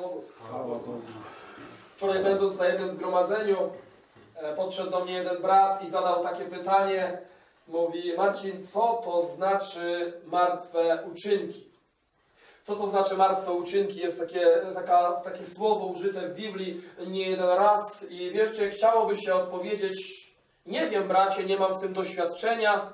Bogu. Wczoraj będąc na jednym zgromadzeniu, e, podszedł do mnie jeden brat i zadał takie pytanie. Mówi, Marcin, co to znaczy martwe uczynki? Co to znaczy martwe uczynki? Jest takie, taka, takie słowo użyte w Biblii nie jeden raz i wierzcie, chciałoby się odpowiedzieć, nie wiem bracie, nie mam w tym doświadczenia,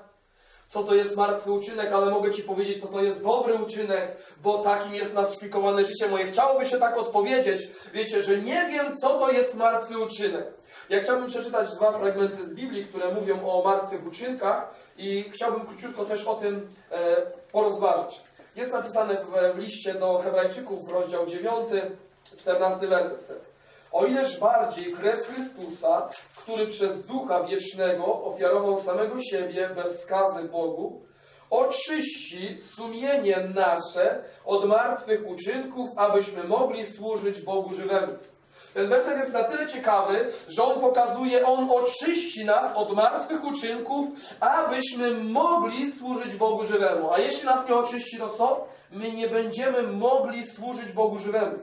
co to jest martwy uczynek, ale mogę Ci powiedzieć, co to jest dobry uczynek, bo takim jest naszpikowane życie moje. Chciałoby się tak odpowiedzieć, wiecie, że nie wiem, co to jest martwy uczynek. Ja chciałbym przeczytać dwa fragmenty z Biblii, które mówią o martwych uczynkach i chciałbym króciutko też o tym e, porozważyć. Jest napisane w liście do Hebrajczyków, rozdział 9, 14 werset. O ileż bardziej krew Chrystusa, który przez Ducha Wiecznego ofiarował samego siebie bez skazy Bogu, oczyści sumienie nasze od martwych uczynków, abyśmy mogli służyć Bogu żywemu. Ten werset jest na tyle ciekawy, że on pokazuje, on oczyści nas od martwych uczynków, abyśmy mogli służyć Bogu żywemu. A jeśli nas nie oczyści, to co? My nie będziemy mogli służyć Bogu żywemu.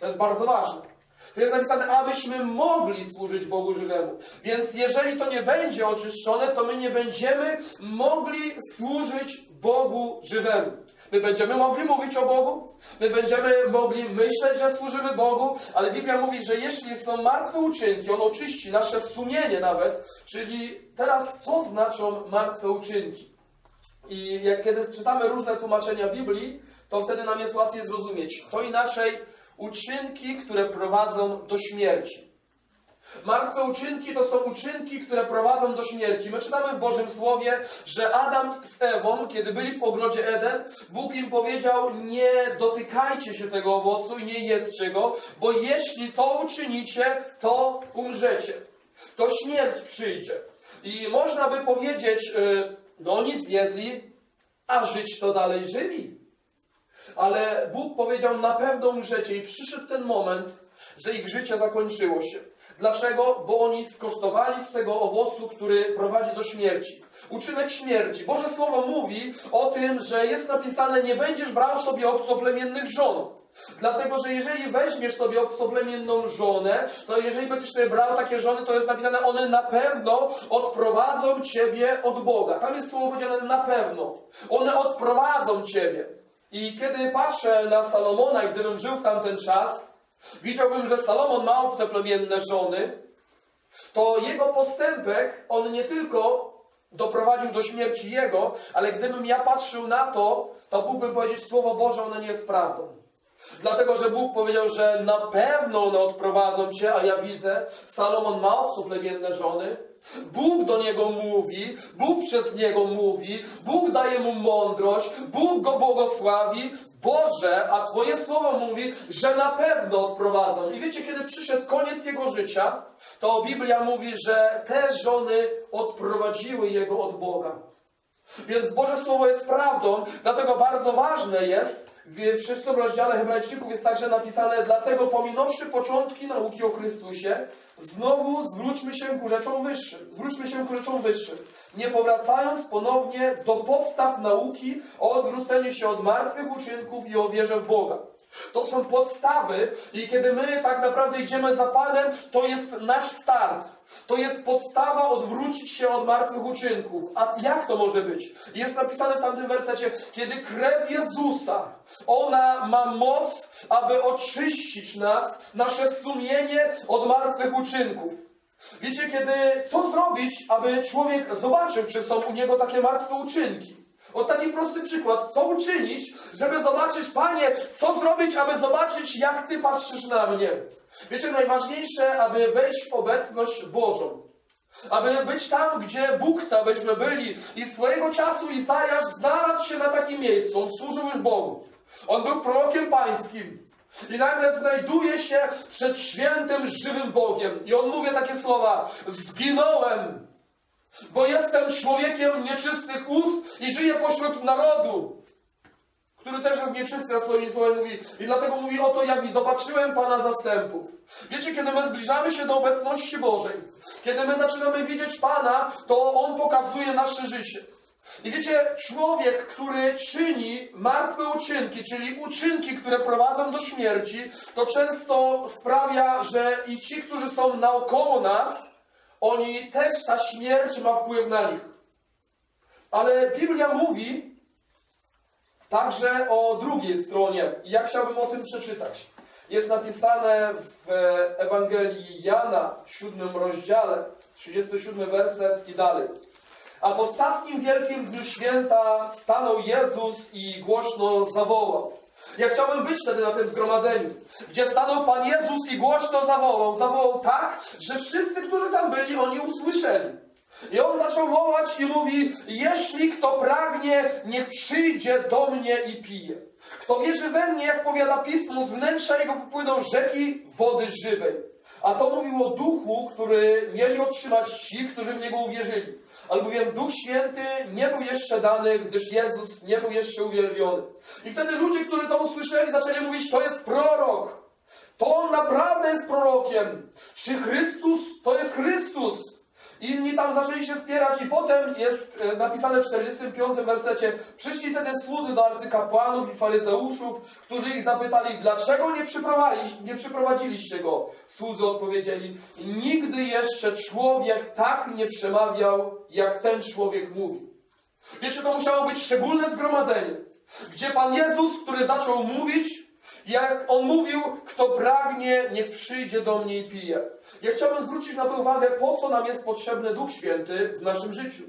To jest bardzo ważne. Jest napisane, abyśmy mogli służyć Bogu żywemu. Więc jeżeli to nie będzie oczyszczone, to my nie będziemy mogli służyć Bogu żywemu. My będziemy mogli mówić o Bogu, my będziemy mogli myśleć, że służymy Bogu, ale Biblia mówi, że jeśli są martwe uczynki, on oczyści nasze sumienie nawet, czyli teraz co znaczą martwe uczynki? I jak kiedy czytamy różne tłumaczenia Biblii, to wtedy nam jest łatwiej zrozumieć. To inaczej uczynki, które prowadzą do śmierci. Martwe uczynki to są uczynki, które prowadzą do śmierci. My czytamy w Bożym Słowie, że Adam z Ewą, kiedy byli w ogrodzie Eden, Bóg im powiedział: Nie dotykajcie się tego owocu i nie jedzcie go, bo jeśli to uczynicie, to umrzecie. To śmierć przyjdzie. I można by powiedzieć, yy, no oni zjedli, a żyć to dalej żyli. Ale Bóg powiedział, na pewno umrzecie i przyszedł ten moment, że ich życie zakończyło się. Dlaczego? Bo oni skosztowali z tego owocu, który prowadzi do śmierci. Uczynek śmierci. Boże Słowo mówi o tym, że jest napisane, nie będziesz brał sobie obcoplemiennych żon. Dlatego, że jeżeli weźmiesz sobie obcoplemienną żonę, to jeżeli będziesz sobie brał takie żony, to jest napisane, one na pewno odprowadzą ciebie od Boga. Tam jest słowo powiedziane na pewno. One odprowadzą ciebie. I kiedy patrzę na Salomona i gdybym żył w tamten czas, widziałbym, że Salomon ma obceplemienne żony, to jego postępek, on nie tylko doprowadził do śmierci jego, ale gdybym ja patrzył na to, to mógłbym powiedzieć Słowo Boże, ono nie jest prawdą. Dlatego, że Bóg powiedział, że na pewno one odprowadzą cię, a ja widzę, Salomon ma obcoplemienne żony, Bóg do niego mówi, Bóg przez niego mówi, Bóg daje mu mądrość, Bóg go błogosławi. Boże, a Twoje słowo mówi, że na pewno odprowadzą. I wiecie, kiedy przyszedł koniec jego życia, to Biblia mówi, że te żony odprowadziły jego od Boga. Więc Boże Słowo jest prawdą, dlatego bardzo ważne jest, w szóstym rozdziale Hebrajczyków jest także napisane, dlatego pominąwszy początki nauki o Chrystusie, znowu zwróćmy się ku rzeczom wyższym. Zwróćmy się ku rzeczom wyższym. Nie powracając ponownie do podstaw nauki o odwróceniu się od martwych uczynków i o wierze w Boga. To są podstawy i kiedy my tak naprawdę idziemy za Panem, to jest nasz start. To jest podstawa odwrócić się od martwych uczynków. A jak to może być? Jest napisane w tamtym wersecie, kiedy krew Jezusa, ona ma moc, aby oczyścić nas, nasze sumienie od martwych uczynków. Wiecie, kiedy, co zrobić, aby człowiek zobaczył, czy są u niego takie martwe uczynki? O taki prosty przykład. Co uczynić, żeby zobaczyć, Panie, co zrobić, aby zobaczyć, jak Ty patrzysz na mnie? Wiecie, najważniejsze, aby wejść w obecność Bożą. Aby być tam, gdzie Bóg chce, abyśmy byli. I swojego czasu Izajasz znalazł się na takim miejscu. On służył już Bogu. On był prorokiem pańskim. I nagle znajduje się przed świętym, żywym Bogiem. I on mówi takie słowa: Zginąłem, bo jestem człowiekiem nieczystych ust i żyję pośród narodu, który też jest nieczysty, a swoim słowem mówi. I dlatego mówi, oto ja zobaczyłem Pana zastępów. Wiecie, kiedy my zbliżamy się do obecności Bożej, kiedy my zaczynamy widzieć Pana, to On pokazuje nasze życie. I wiecie, człowiek, który czyni martwe uczynki, czyli uczynki, które prowadzą do śmierci, to często sprawia, że i ci, którzy są naokoło nas, oni też ta śmierć ma wpływ na nich. Ale Biblia mówi także o drugiej stronie. Ja chciałbym o tym przeczytać. Jest napisane w Ewangelii Jana, w siódmym rozdziale, 37 werset i dalej. A w ostatnim wielkim dniu święta stanął Jezus i głośno zawołał. Ja chciałbym być wtedy na tym zgromadzeniu, gdzie stanął Pan Jezus i głośno zawołał. Zawołał tak, że wszyscy, którzy tam byli, oni usłyszeli. I on zaczął wołać i mówi: Jeśli kto pragnie, niech przyjdzie do mnie i pije. Kto wierzy we mnie, jak powiada pismo, z wnętrza jego popłyną rzeki wody żywej. A to mówił o duchu, który mieli otrzymać ci, którzy w niego uwierzyli. Albowiem Duch Święty nie był jeszcze dany, gdyż Jezus nie był jeszcze uwielbiony. I wtedy ludzie, którzy to usłyszeli, zaczęli mówić: To jest prorok. To on naprawdę jest prorokiem. Czy Chrystus to jest Chrystus? Inni tam zaczęli się spierać i potem jest e, napisane w 45 wersecie Przyszli wtedy słudzy do arcykapłanów i faryzeuszów, którzy ich zapytali, dlaczego nie, nie przyprowadziliście go? Słudzy odpowiedzieli, nigdy jeszcze człowiek tak nie przemawiał, jak ten człowiek mówi. Wiecie, to musiało być szczególne zgromadzenie, gdzie Pan Jezus, który zaczął mówić, jak on mówił, kto pragnie, niech przyjdzie do mnie i pije. Ja chciałbym zwrócić na to uwagę, po co nam jest potrzebny Duch Święty w naszym życiu.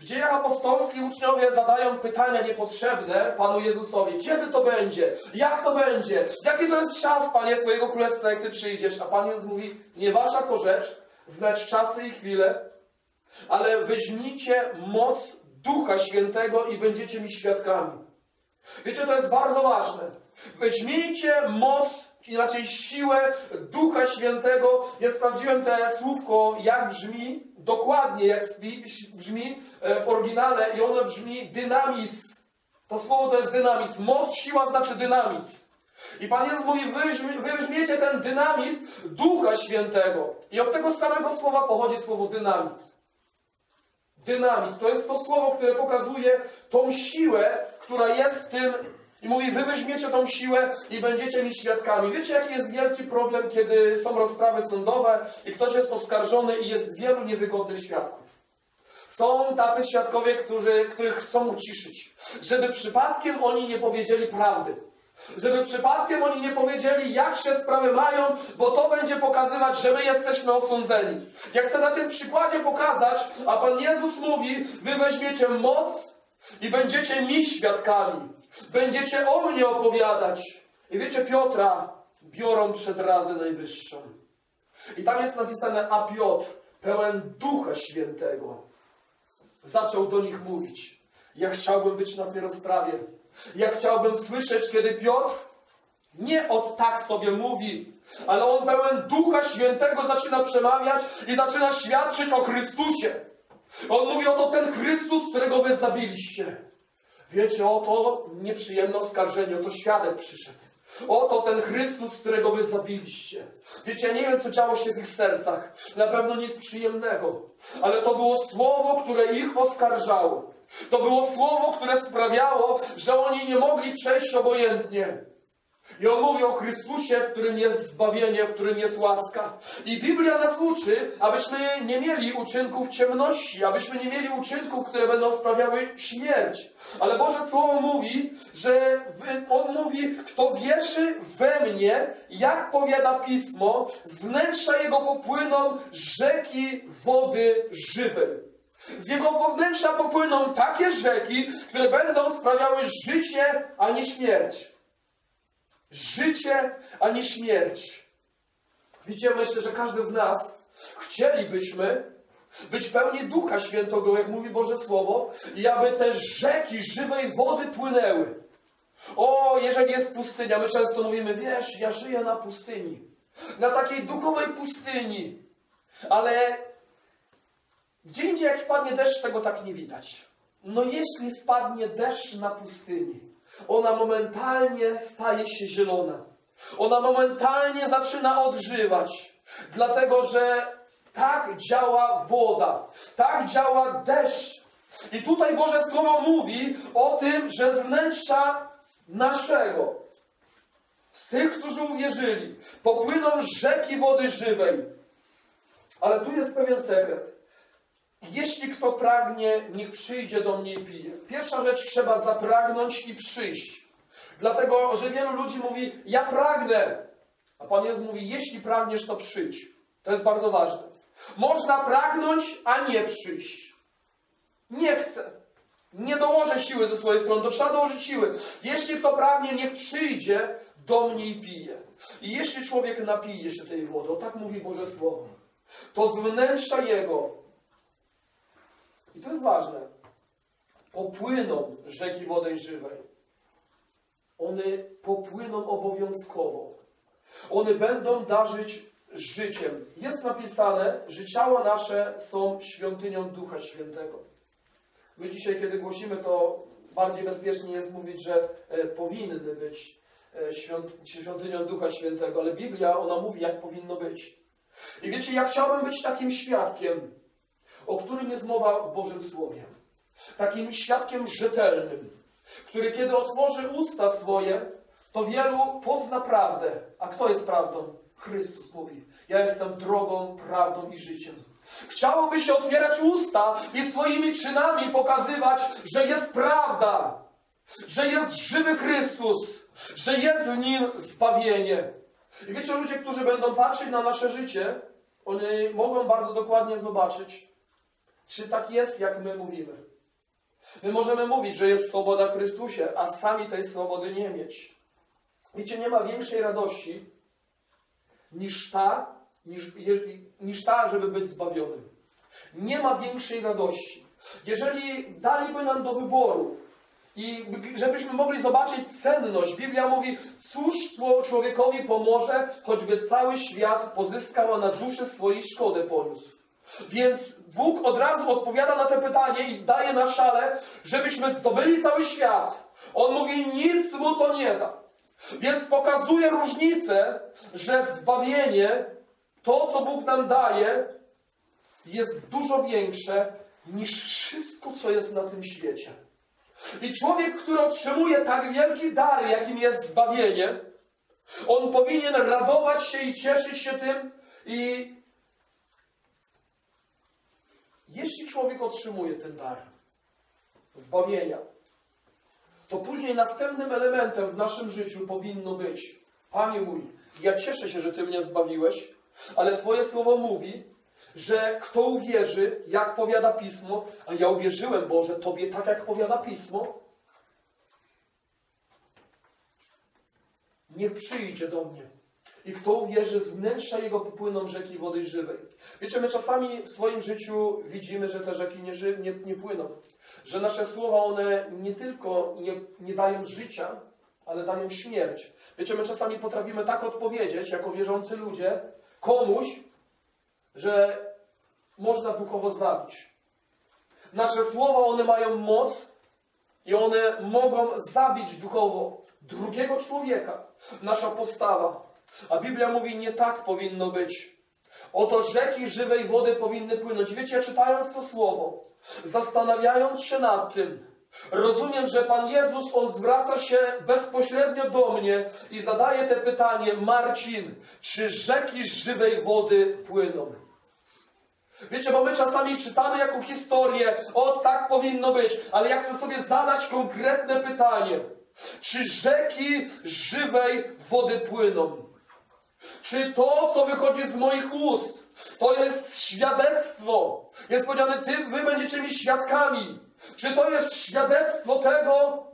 W dziejach apostolskich uczniowie zadają pytania niepotrzebne Panu Jezusowi. Kiedy to będzie? Jak to będzie? Jaki to jest czas, Panie, Twojego Królestwa, jak Ty przyjdziesz? A Pan Jezus mówi, nie Wasza to rzecz, znać czasy i chwile, ale weźmijcie moc Ducha Świętego i będziecie mi świadkami. Wiecie, to jest bardzo ważne. Weźmijcie moc, inaczej siłę Ducha Świętego. Ja sprawdziłem te słówko, jak brzmi, dokładnie jak brzmi e, w oryginale i ono brzmi dynamizm. To słowo to jest dynamizm. Moc, siła znaczy dynamizm. I Pan Jezus mówi, wy weźmiecie ten dynamizm Ducha Świętego. I od tego samego słowa pochodzi słowo dynamit. Dynamit to jest to słowo, które pokazuje tą siłę, która jest w tym i mówi, wy weźmiecie tą siłę i będziecie mi świadkami. Wiecie, jaki jest wielki problem, kiedy są rozprawy sądowe i ktoś jest oskarżony i jest wielu niewygodnych świadków. Są tacy świadkowie, którzy, których chcą uciszyć, żeby przypadkiem oni nie powiedzieli prawdy. Żeby przypadkiem oni nie powiedzieli, jak się sprawy mają, bo to będzie pokazywać, że my jesteśmy osądzeni. Ja chcę na tym przykładzie pokazać, a Pan Jezus mówi, wy weźmiecie moc i będziecie mi świadkami. Będziecie o mnie opowiadać. I wiecie, Piotra biorą przed Radę Najwyższą. I tam jest napisane, a Piotr, pełen Ducha Świętego, zaczął do nich mówić. Ja chciałbym być na tej rozprawie. Ja chciałbym słyszeć, kiedy Piotr nie od tak sobie mówi, ale on pełen Ducha Świętego zaczyna przemawiać i zaczyna świadczyć o Chrystusie. On mówi, oto ten Chrystus, którego wy zabiliście. Wiecie, oto nieprzyjemne oskarżenie, oto świadek przyszedł. Oto ten Chrystus, którego wy zabiliście. Wiecie, ja nie wiem, co działo się w ich sercach. Na pewno nic przyjemnego. Ale to było słowo, które ich oskarżało. To było słowo, które sprawiało, że oni nie mogli przejść obojętnie. I on mówi o Chrystusie, w którym jest zbawienie, w którym jest łaska. I Biblia nas uczy, abyśmy nie mieli uczynków ciemności, abyśmy nie mieli uczynków, które będą sprawiały śmierć. Ale Boże Słowo mówi, że On mówi, kto wierzy we mnie, jak powiada Pismo, z wnętrza Jego popłyną rzeki wody żywej. Z jego wnętrza popłyną takie rzeki, które będą sprawiały życie, a nie śmierć. Życie, a nie śmierć. Widzicie, myślę, że każdy z nas chcielibyśmy być pełni Ducha Świętego, jak mówi Boże Słowo, i aby te rzeki żywej wody płynęły. O, jeżeli jest pustynia, my często mówimy, wiesz, ja żyję na pustyni. Na takiej duchowej pustyni. Ale gdzie indziej jak spadnie deszcz, tego tak nie widać. No jeśli spadnie deszcz na pustyni, ona momentalnie staje się zielona. Ona momentalnie zaczyna odżywać, dlatego że tak działa woda, tak działa deszcz. I tutaj Boże Słowo mówi o tym, że z wnętrza naszego, z tych, którzy uwierzyli, popłyną rzeki wody żywej. Ale tu jest pewien sekret. Jeśli kto pragnie, niech przyjdzie do mnie i pije. Pierwsza rzecz, trzeba zapragnąć i przyjść. Dlatego, że wielu ludzi mówi, ja pragnę. A Pan Jezus mówi, jeśli pragniesz, to przyjdź. To jest bardzo ważne. Można pragnąć, a nie przyjść. Nie chcę. Nie dołożę siły ze swojej strony, to trzeba dołożyć siły. Jeśli kto pragnie, niech przyjdzie do mnie i pije. I jeśli człowiek napije się tej wody, o tak mówi Boże Słowo, to z wnętrza jego, i to jest ważne, popłyną rzeki wody żywej. One popłyną obowiązkowo. One będą darzyć życiem. Jest napisane, że ciała nasze są świątynią Ducha Świętego. My dzisiaj, kiedy głosimy, to bardziej bezpiecznie jest mówić, że e, powinny być e, świąt, świątynią Ducha Świętego, ale Biblia, ona mówi, jak powinno być. I wiecie, ja chciałbym być takim świadkiem, o którym jest mowa w Bożym Słowie. Takim świadkiem rzetelnym, który kiedy otworzy usta swoje, to wielu pozna prawdę. A kto jest prawdą? Chrystus mówi. Ja jestem drogą, prawdą i życiem. Chciałoby się otwierać usta i swoimi czynami pokazywać, że jest prawda, że jest żywy Chrystus, że jest w nim zbawienie. I wiecie, ludzie, którzy będą patrzeć na nasze życie, oni mogą bardzo dokładnie zobaczyć, czy tak jest, jak my mówimy. My możemy mówić, że jest swoboda w Chrystusie, a sami tej swobody nie mieć. Wiecie, nie ma większej radości niż ta, niż, niż ta, żeby być zbawionym. Nie ma większej radości. Jeżeli daliby nam do wyboru i żebyśmy mogli zobaczyć cenność, Biblia mówi, cóż człowiekowi pomoże, choćby cały świat pozyskał, a na duszy swojej szkodę poniósł. Więc Bóg od razu odpowiada na te pytanie i daje na szale, żebyśmy zdobyli cały świat. On mówi, nic mu to nie da. Więc pokazuje różnicę, że zbawienie, to co Bóg nam daje, jest dużo większe niż wszystko, co jest na tym świecie. I człowiek, który otrzymuje tak wielki dar, jakim jest zbawienie, on powinien radować się i cieszyć się tym i jeśli człowiek otrzymuje ten dar zbawienia, to później następnym elementem w naszym życiu powinno być: Panie mój, ja cieszę się, że Ty mnie zbawiłeś, ale Twoje słowo mówi, że kto uwierzy, jak powiada pismo, a ja uwierzyłem, Boże, Tobie tak, jak powiada pismo, niech przyjdzie do mnie. I kto uwierzy, z wnętrza jego popłyną rzeki wody żywej. Wiecie, my czasami w swoim życiu widzimy, że te rzeki nie, ży, nie, nie płyną. Że nasze słowa, one nie tylko nie, nie dają życia, ale dają śmierć. Wiecie, my czasami potrafimy tak odpowiedzieć, jako wierzący ludzie, komuś, że można duchowo zabić. Nasze słowa, one mają moc i one mogą zabić duchowo drugiego człowieka. Nasza postawa. A Biblia mówi, nie tak powinno być. Oto rzeki żywej wody powinny płynąć. Wiecie, czytając to słowo, zastanawiając się nad tym, rozumiem, że Pan Jezus, On zwraca się bezpośrednio do mnie i zadaje te pytanie, Marcin, czy rzeki żywej wody płyną? Wiecie, bo my czasami czytamy jako historię, o tak powinno być, ale ja chcę sobie zadać konkretne pytanie. Czy rzeki żywej wody płyną? Czy to, co wychodzi z moich ust, to jest świadectwo? Jest powiedziane, ty, wy będziecie mi świadkami. Czy to jest świadectwo tego,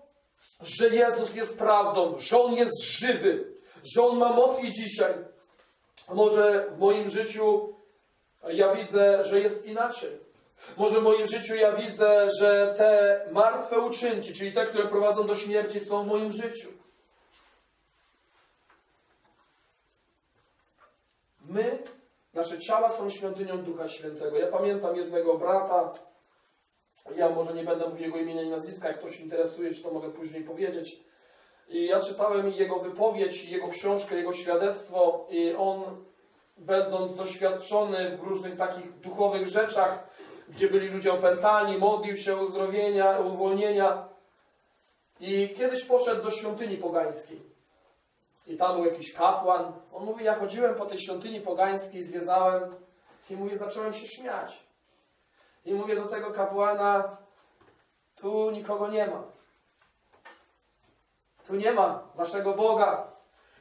że Jezus jest prawdą, że On jest żywy, że On ma moc i dzisiaj? Może w moim życiu ja widzę, że jest inaczej. Może w moim życiu ja widzę, że te martwe uczynki, czyli te, które prowadzą do śmierci, są w moim życiu. My, nasze ciała są świątynią Ducha Świętego. Ja pamiętam jednego brata, ja może nie będę mówił jego imienia i nazwiska, jak ktoś interesuje się, to mogę później powiedzieć. I ja czytałem jego wypowiedź, jego książkę, jego świadectwo i on, będąc doświadczony w różnych takich duchowych rzeczach, gdzie byli ludzie opętani, modlił się o uzdrowienia, uwolnienia. I kiedyś poszedł do świątyni pogańskiej. I tam był jakiś kapłan. On mówi, ja chodziłem po tej świątyni pogańskiej, zwiedzałem i mówi, zacząłem się śmiać. I mówię do tego kapłana, tu nikogo nie ma. Tu nie ma waszego Boga.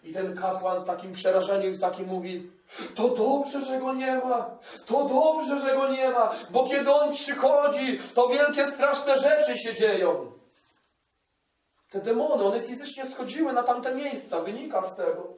I ten kapłan w takim przerażeniu i w takim mówi, to dobrze, że go nie ma. To dobrze, że go nie ma. Bo kiedy on przychodzi, to wielkie, straszne rzeczy się dzieją. Te demony, one fizycznie schodziły na tamte miejsca, wynika z tego.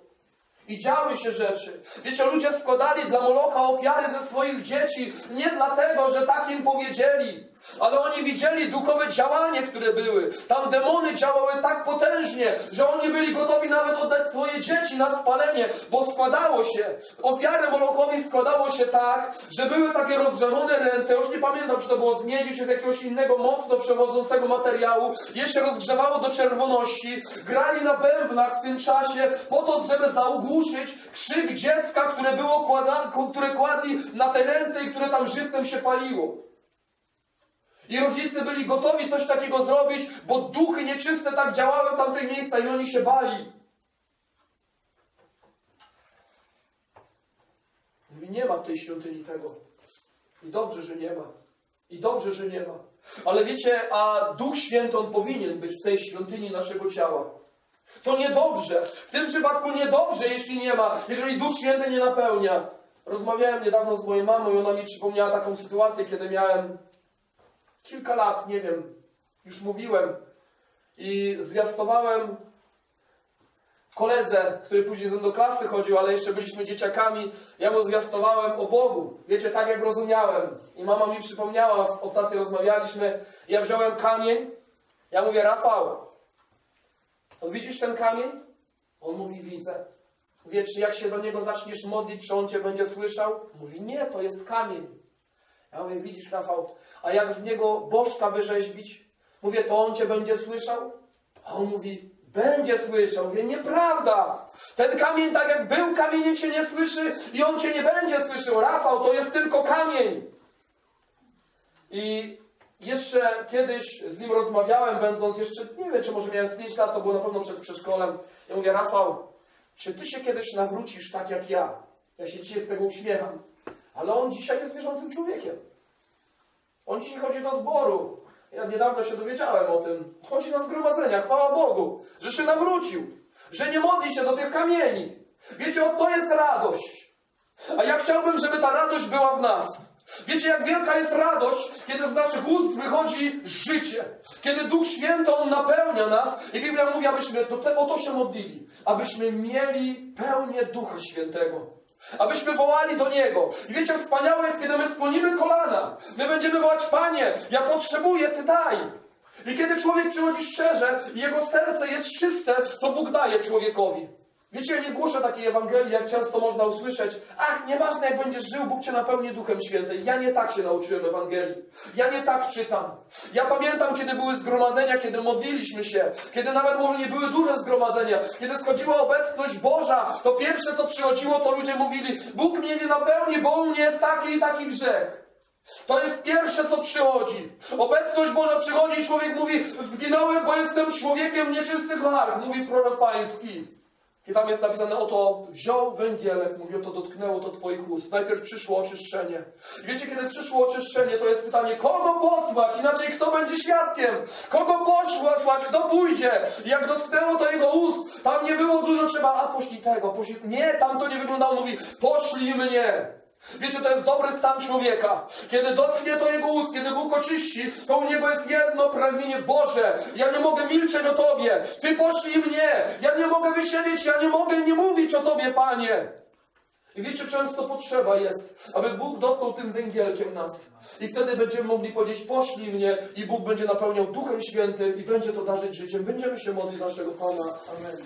I działy się rzeczy. Wiecie, ludzie składali dla Molocha ofiary ze swoich dzieci, nie dlatego, że tak im powiedzieli, ale oni widzieli duchowe działanie, które były. Tam demony działały tak potężnie, że oni byli gotowi nawet oddać swoje dzieci na spalenie, bo składało się. Ofiarę Molochowi składało się tak, że były takie rozżarzone ręce, już nie pamiętam, czy to było z miedzi, czy z jakiegoś innego mocno przewodzącego materiału. Je się rozgrzewało do czerwoności, grali na bębnach w tym czasie po to, żeby zaugłuszyć krzyk dziecka, które było kłada, które kładli na te ręce i które tam żywcem się paliło. I rodzice byli gotowi coś takiego zrobić, bo duchy nieczyste tak działały w tamtych miejscach i oni się bali. Mówi, nie ma w tej świątyni tego. I dobrze, że nie ma. I dobrze, że nie ma. Ale wiecie, a Duch Święty, on powinien być w tej świątyni naszego ciała. To niedobrze. W tym przypadku niedobrze, jeśli nie ma, jeżeli Duch Święty nie napełnia. Rozmawiałem niedawno z moją mamą i ona mi przypomniała taką sytuację, kiedy miałem kilka lat, nie wiem, już mówiłem i zwiastowałem koledze, który później ze do klasy chodził, ale jeszcze byliśmy dzieciakami, ja mu zwiastowałem o Bogu. Wiecie, tak jak rozumiałem. I mama mi przypomniała, ostatnio rozmawialiśmy, ja wziąłem kamień, ja mówię, Rafał, widzisz ten kamień? On mówi, widzę. Mówię, czy jak się do niego zaczniesz modlić, czy on cię będzie słyszał? Mówi, nie, to jest kamień. Ja mówię, widzisz Rafał, a jak z niego bożka wyrzeźbić? Mówię, to on cię będzie słyszał? A on mówi, będzie słyszał. Mówię, nieprawda. Ten kamień tak jak był kamieniem cię nie słyszy i on cię nie będzie słyszał. Rafał, to jest tylko kamień. I jeszcze kiedyś z nim rozmawiałem, będąc jeszcze, nie wiem, czy może miałem z 5 lat, to było na pewno przed przedszkolem. Ja mówię, Rafał, czy ty się kiedyś nawrócisz tak jak ja? Ja się dzisiaj z tego uśmiecham. Ale on dzisiaj jest wierzącym człowiekiem. On dzisiaj chodzi do zboru. Ja niedawno się dowiedziałem o tym. Chodzi na zgromadzenia, chwała Bogu, że się nawrócił, że nie modli się do tych kamieni. Wiecie, to jest radość. A ja chciałbym, żeby ta radość była w nas. Wiecie, jak wielka jest radość, kiedy z naszych ust wychodzi życie. Kiedy Duch Święty, On napełnia nas. I Biblia mówi, abyśmy do te, o to się modlili. Abyśmy mieli pełnię Ducha Świętego. Abyśmy wołali do Niego. I wiecie, wspaniałe jest, kiedy my skłonimy kolana. My będziemy wołać, Panie, ja potrzebuję, Ty daj. I kiedy człowiek przychodzi szczerze i jego serce jest czyste, to Bóg daje człowiekowi. Wiecie, ja nie głoszę takiej Ewangelii, jak często można usłyszeć. Ach, nieważne jak będziesz żył, Bóg cię napełni Duchem Świętym. Ja nie tak się nauczyłem Ewangelii. Ja nie tak czytam. Ja pamiętam, kiedy były zgromadzenia, kiedy modliliśmy się, kiedy nawet może nie były duże zgromadzenia, kiedy schodziła obecność Boża, to pierwsze co przychodziło, to ludzie mówili, Bóg mnie nie napełni, bo u mnie jest taki i taki grzech. To jest pierwsze, co przychodzi. Obecność Boża przychodzi i człowiek mówi, zginąłem, bo jestem człowiekiem nieczystych warg, mówi prorok pański. I tam jest napisane, oto wziął węgielek, mówi, oto dotknęło to Twoich ust. Najpierw przyszło oczyszczenie. I wiecie, kiedy przyszło oczyszczenie, to jest pytanie, kogo posłać? Inaczej, kto będzie świadkiem? Kogo posłać? Kto pójdzie? I jak dotknęło to jego ust, tam nie było dużo, trzeba, a poślij tego, poślij... Nie, tam to nie wyglądało, mówi, poszlij mnie. Wiecie, to jest dobry stan człowieka. Kiedy dotknie to jego ust, kiedy Bóg oczyści, to u niego jest jedno pragnienie Boże. Ja nie mogę milczeć o Tobie. Ty poszlij mnie. Ja nie mogę wysiedzieć, ja nie mogę nie mówić o Tobie, Panie. I wiecie, często potrzeba jest, aby Bóg dotknął tym węgielkiem nas. I wtedy będziemy mogli powiedzieć, poszlij mnie i Bóg będzie napełniał Duchem Świętym i będzie to darzyć życiem. Będziemy się modlić naszego Pana. Amen.